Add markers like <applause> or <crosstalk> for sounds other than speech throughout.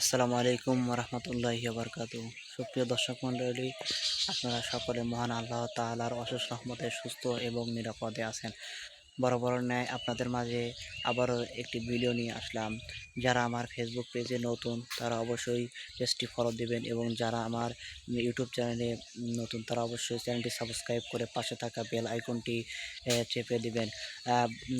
আসসালামু আলাইকুম রহমতুল্লাহ বরকাত সুপ্রিয় দর্শক মণ্ডলী, আপনারা সকলে মহান আল্লাহ তাআলার অশেষ রহমতে সুস্থ এবং নিরাপদে আছেন। বরাবর ন্যায় আপনাদের মাঝে আবারও একটি ভিডিও নিয়ে আসলাম। যারা আমার ফেসবুক পেজে নতুন, তারা অবশ্যই পেজটি ফলো দিবেন এবং যারা আমার ইউটিউব চ্যানেলে নতুন, তারা অবশ্যই চ্যানেলটি সাবস্ক্রাইব করে পাশে থাকা বেল আইকনটি চেপে দিবেন।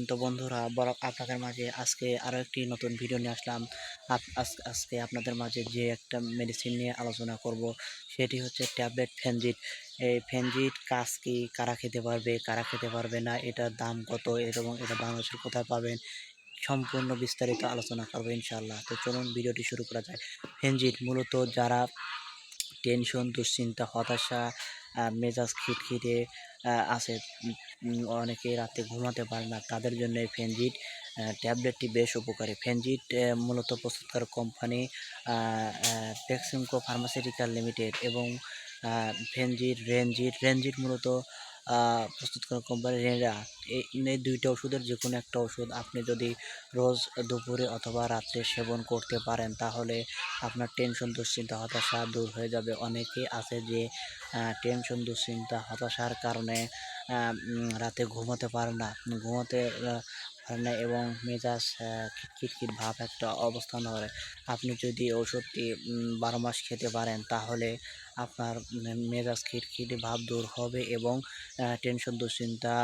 তো বন্ধুরা, বড়, আপনাদের মাঝে আজকে আরও একটি নতুন ভিডিও নিয়ে আসলাম। আজ- আজকে আপনাদের মাঝে যে একটা মেডিসিন নিয়ে আলোচনা করব, সেটি হচ্ছে ট্যাবলেট ফেনজিট এই ফেনজিট কাজ কি, কারা খেতে পারবে, কারা খেতে পারবে না, এটার দাম কত এবং এটা বাংলাদেশের কোথায় পাবেন, সম্পূর্ণ বিস্তারিত আলোচনা করব ইনশাল্লাহ তো চলুন ভিডিওটি শুরু করা যায় ফেনজিট মূলত যারা টেনশন, দুশ্চিন্তা, হতাশা মেজাজ খিটখিটে আছে অনেকে রাতে ঘুমাতে পারে না, তাদের জন্য এই ফেনজিট ট্যাবলেটটি বেশ উপকারী। ফেনজিট মূলত প্রস্তুতকার কোম্পানি পেক্সিমকো ফার্মাসিউটিক্যাল লিমিটেড এবং ফেনজিট রেনজিট রেনজিট মূলত প্রস্তুত করা কোম্পানি এই এই দুইটা ওষুধের যে কোনো একটা ওষুধ আপনি যদি রোজ দুপুরে অথবা রাত্রে সেবন করতে পারেন, তাহলে আপনার টেনশন দুশ্চিন্তা, হতাশা দূর হয়ে যাবে। অনেকে আছে যে টেনশন দুশ্চিন্তা, হতাশার কারণে রাতে ঘুমাতে পারে না। ঘুমাতে আহ, পারে না এবং মেজাজ খিটখিট ভাব একটা অবস্থান করে আপনি যদি ওষুধটি বারো মাস খেতে পারেন তাহলে আপনার মেজাজ খিটখিটে ভাব দূর হবে এবং টেনশন দুশ্চিন্তা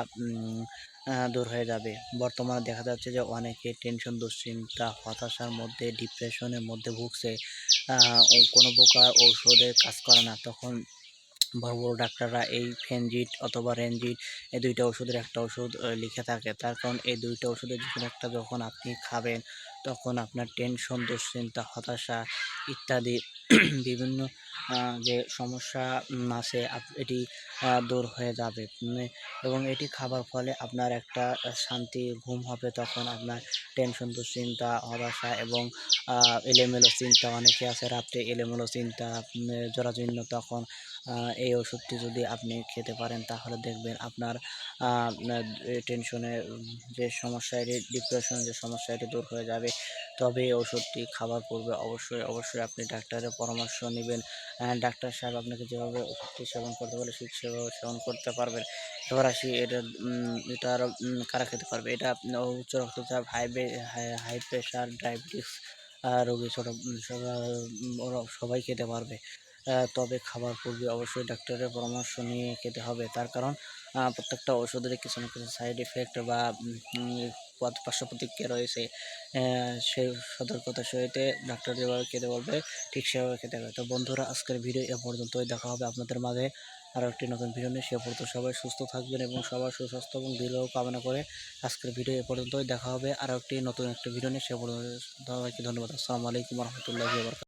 দূর হয়ে যাবে। বর্তমানে দেখা যাচ্ছে যে অনেকে টেনশন দুশ্চিন্তা হতাশার মধ্যে ডিপ্রেশনের মধ্যে ভুগছে। কোনো প্রকার ঔষধের কাজ করে না। তখন বড় বড় ডাক্তাররা এই ফেনজিট অথবা রেনজিট এই দুইটা ওষুধের একটা ওষুধ লিখে থাকে। তার কারণ এই দুইটা ওষুধের যে কোনো একটা যখন আপনি খাবেন, তখন আপনার টেনশন, দুশ্চিন্তা, হতাশা ইত্যাদি <clears throat> বিভিন্ন যে সমস্যা আছে এটি দূর হয়ে যাবে। এবং এটি খাবার ফলে আপনার একটা শান্তি, ঘুম হবে তখন আপনার টেনশন, দুশ্চিন্তা, হতাশা এবং এলোমেলো চিন্তা অনেকে আছে, রাত্রে এলোমেলো চিন্তা জরাজীর্ণ তখন এই ওষুধটি যদি আপনি খেতে পারেন তাহলে দেখবেন আপনার টেনশনের যে সমস্যা, এটি ডিপ্রেশনের যে সমস্যা, এটি দূর হয়ে যাবে। তবে এই ওষুধটি খাবার পূর্বে অবশ্যই অবশ্যই আপনি ডাক্তারের পরামর্শ নেবেন। ডাক্তার সাহেব আপনাকে যেভাবে ওষুধটি সেবন করতে বলে ঠিক সেভাবে সেবন করতে পারবেন। এবার আসি, এটা এটা আরও কারা খেতে পারবে? এটা উচ্চ রক্তচাপ হাই হাই প্রেশার ডায়াবেটিস রোগী ছোট সবাই খেতে পারবে। তবে খাবার পূর্বে অবশ্যই ডাক্তারের পরামর্শ নিয়ে খেতে হবে। তার কারণ প্রত্যেকটা ওষুধের কিছু না কিছু সাইড এফেক্ট বা পার্শ্ব প্রতিক্রিয়া রয়েছে সেই সতর্কতার সহিত ডাক্তার যেভাবে খেতে বলবে, ঠিক সেভাবে খেতে হবে। তো বন্ধুরা, আজকের ভিডিও এ পর্যন্তই, দেখা হবে আপনাদের মাঝে আরও একটি নতুন ভিডিও নিয়ে। সে পর্যন্ত সবাই সুস্থ থাকবেন এবং সবার সুস্বাস্থ্য এবং দৃঢ় কামনা করে আজকের ভিডিও এ পর্যন্তই, দেখা হবে আরও একটি নতুন একটি ভিডিও নিয়ে। সে পর্যন্ত সবাইকে ধন্যবাদ। আসসালামু আলাইকুম রহমতুল্লাহি